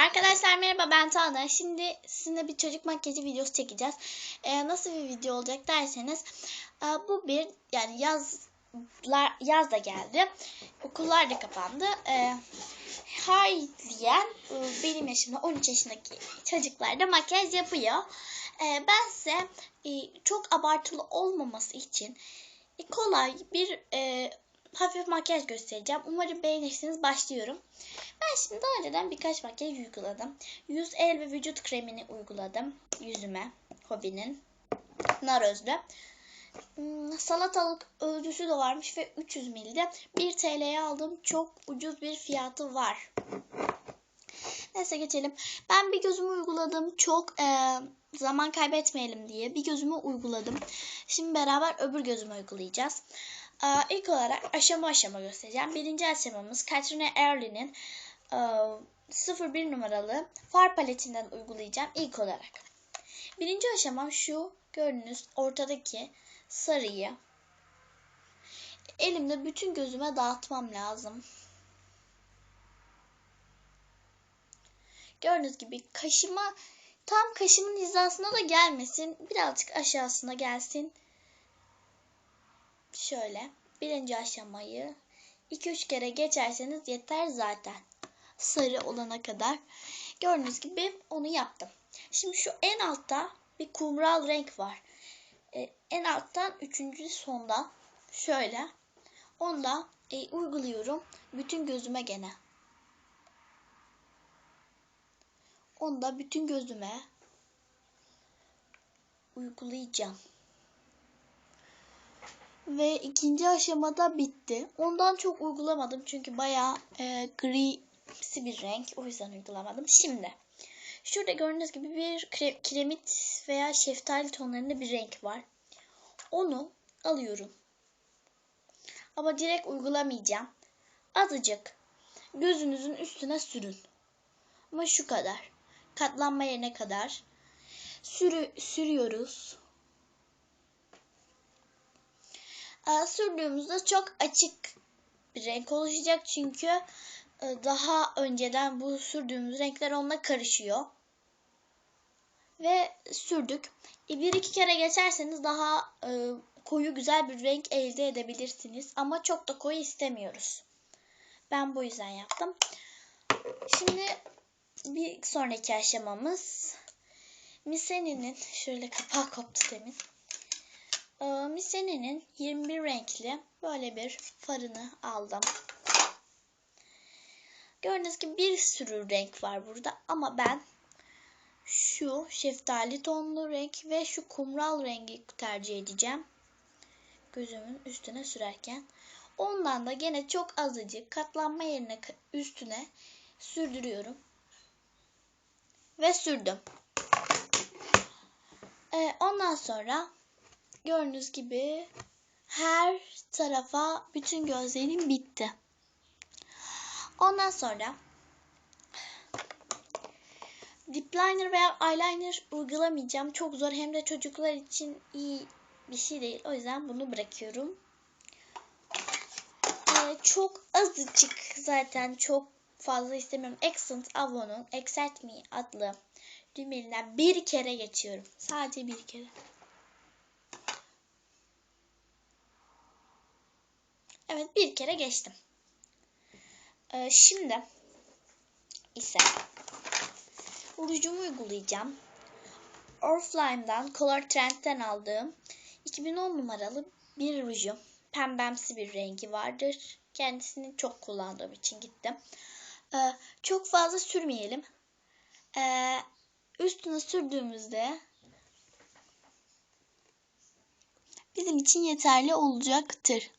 Arkadaşlar merhaba ben Tana. Şimdi sizinle bir çocuk makyajı videosu çekeceğiz. Ee, nasıl bir video olacak derseniz e, bu bir yani yazlar yaz da geldi. Okullar da kapandı. Ee, haliyen e, benim yaşımda 13 yaşındaki çocuklar da makyaj yapıyor. Ee, ben size e, çok abartılı olmaması için kolay bir e, hafif makyaj göstereceğim. Umarım beğenirsiniz. Başlıyorum. Ben şimdi daha önceden birkaç makyaj uyguladım. Yüz, el ve vücut kremini uyguladım yüzüme. Hobinin. Nar. Hmm, Salatalık özlüsü de varmış ve 300 milde 1 TL'ye aldım. Çok ucuz bir fiyatı var. Neyse geçelim. Ben bir gözümü uyguladım. Çok e, zaman kaybetmeyelim diye bir gözümü uyguladım. Şimdi beraber öbür gözümü uygulayacağız. E, ilk olarak aşama aşama göstereceğim. Birinci aşamamız Katrina Erlin'in e, 01 numaralı far paletinden uygulayacağım ilk olarak. Birinci aşamam şu gördüğünüz ortadaki sarıyı elimde bütün gözüme dağıtmam lazım. Gördüğünüz gibi kaşıma tam kaşımın hizasına da gelmesin. Birazcık aşağısına gelsin. Şöyle birinci aşamayı 2-3 kere geçerseniz yeter zaten. Sarı olana kadar. Gördüğünüz gibi onu yaptım. Şimdi şu en altta bir kumral renk var. Ee, en alttan üçüncü sondan şöyle onu da e, uyguluyorum bütün gözüme gene. Onu da bütün gözüme uygulayacağım. Ve ikinci aşamada bitti. Ondan çok uygulamadım çünkü bayağı e, grisi bir renk. O yüzden uygulamadım. Şimdi şurada gördüğünüz gibi bir kre kiremit veya şeftali tonlarında bir renk var. Onu alıyorum. Ama direkt uygulamayacağım. Azıcık gözünüzün üstüne sürün. Ama şu kadar. Katlanma yerine kadar sürü, sürüyoruz. Ee, sürdüğümüzde çok açık bir renk oluşacak çünkü e, daha önceden bu sürdüğümüz renkler onunla karışıyor. Ve sürdük. E, bir iki kere geçerseniz daha e, koyu güzel bir renk elde edebilirsiniz. Ama çok da koyu istemiyoruz. Ben bu yüzden yaptım. Şimdi bir sonraki aşamamız Miseni'nin şöyle kapağı koptu demin. Ee, Miseni'nin 21 renkli böyle bir farını aldım. Gördüğünüz gibi bir sürü renk var burada ama ben şu şeftali tonlu renk ve şu kumral rengi tercih edeceğim. Gözümün üstüne sürerken. Ondan da gene çok azıcık katlanma yerine üstüne sürdürüyorum. Ve sürdüm. Ee, ondan sonra gördüğünüz gibi her tarafa bütün gözlerim bitti. Ondan sonra dip liner veya eyeliner uygulamayacağım. Çok zor hem de çocuklar için iyi bir şey değil. O yüzden bunu bırakıyorum. Ee, çok azıcık zaten çok fazla istemiyorum. Accent Avon'un Excite Me adlı düğmelinden bir kere geçiyorum. Sadece bir kere. Evet bir kere geçtim. Ee, şimdi ise rujumu uygulayacağım. Oriflame'dan Color Trend'den aldığım 2010 numaralı bir rujum. Pembemsi bir rengi vardır. Kendisini çok kullandığım için gittim. Ee, çok fazla sürmeyelim. Ee, üstüne sürdüğümüzde bizim için yeterli olacaktır.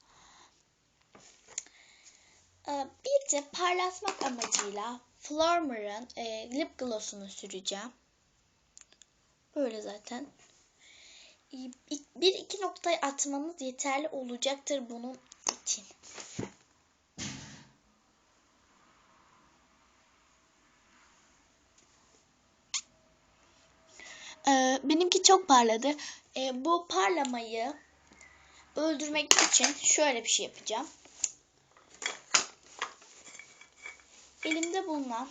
Ee, bir de parlatmak amacıyla Flormer'ın e, lip gloss'unu süreceğim. Böyle zaten. Bir iki noktayı atmanız yeterli olacaktır bunun için. Ee, benimki çok parladı. Ee, bu parlamayı öldürmek için şöyle bir şey yapacağım. Elimde bulunan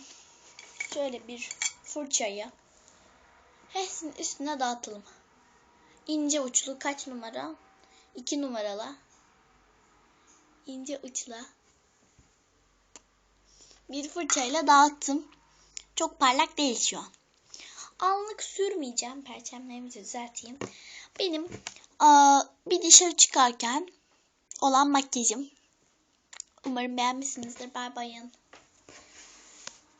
şöyle bir fırçayı hepsinin üstüne dağıtalım. İnce uçlu kaç numara? 2 numaralı. İnce uçla. Bir fırçayla dağıttım. Çok parlak değil şu an. Allık sürmeyeceğim. Perçemlerimi düzelteyim. Benim aa, bir dışarı çıkarken olan makyajım. Umarım beğenmişsinizdir. Bay bayın.